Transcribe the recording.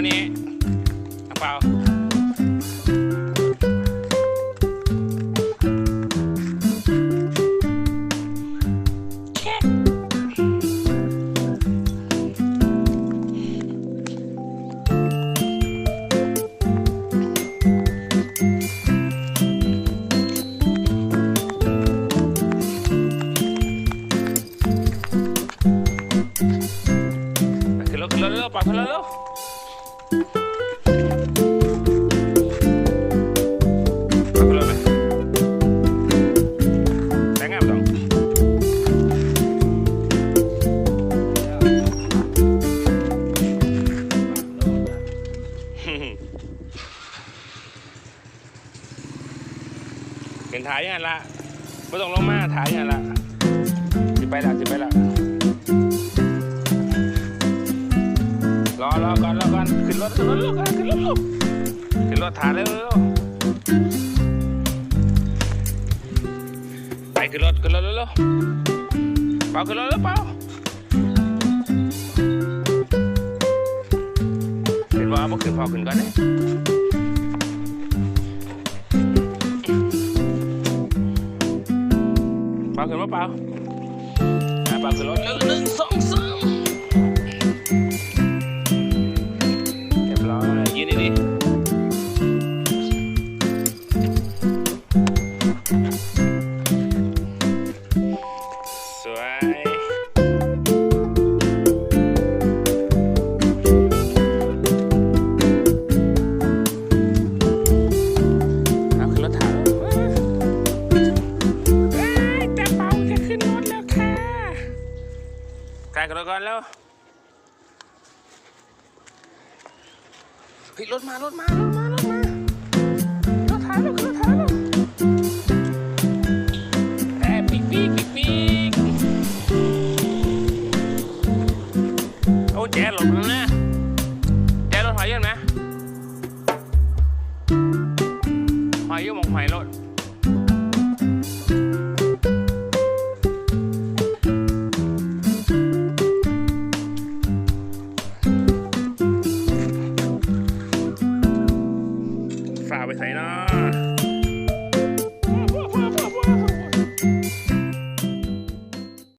วันนี้อังเปาขึ้นรถขึ้นรถเร็วๆเปาขึ้นรถเร็ว เห็นถ่ายยังไงละไม่ต้องลงมาถ่ายยังไงละสิไปละสิไปละรอรอก่อนรอก่อนขึ้นรถขึ้นรถลูกขึ้นรถลูกขึ้นรถถ่ายเร็วไปขึ้นรถขึ้นรถเร็วเร็วเปาขึ้นรถเร็วเปาขึ้นว่าบ่ขึ้นพอขึ้นก่อนเลย ปล่าขึ้นมาเปล่าอะเปล่าขึ้นรถเร็วหนึ่งสองสาม ไก่กระก่อนแล้วเฮ้รถมารถมารถมารถมารถถ่ายรถรถถ่ายรถแอบปิ๊กปิ๊กปิ๊กปิ๊โอ้แจ๊ดหลบแนะแจ๊ดรถถอยเยอะไหมถอยเยอะมองถอยรถ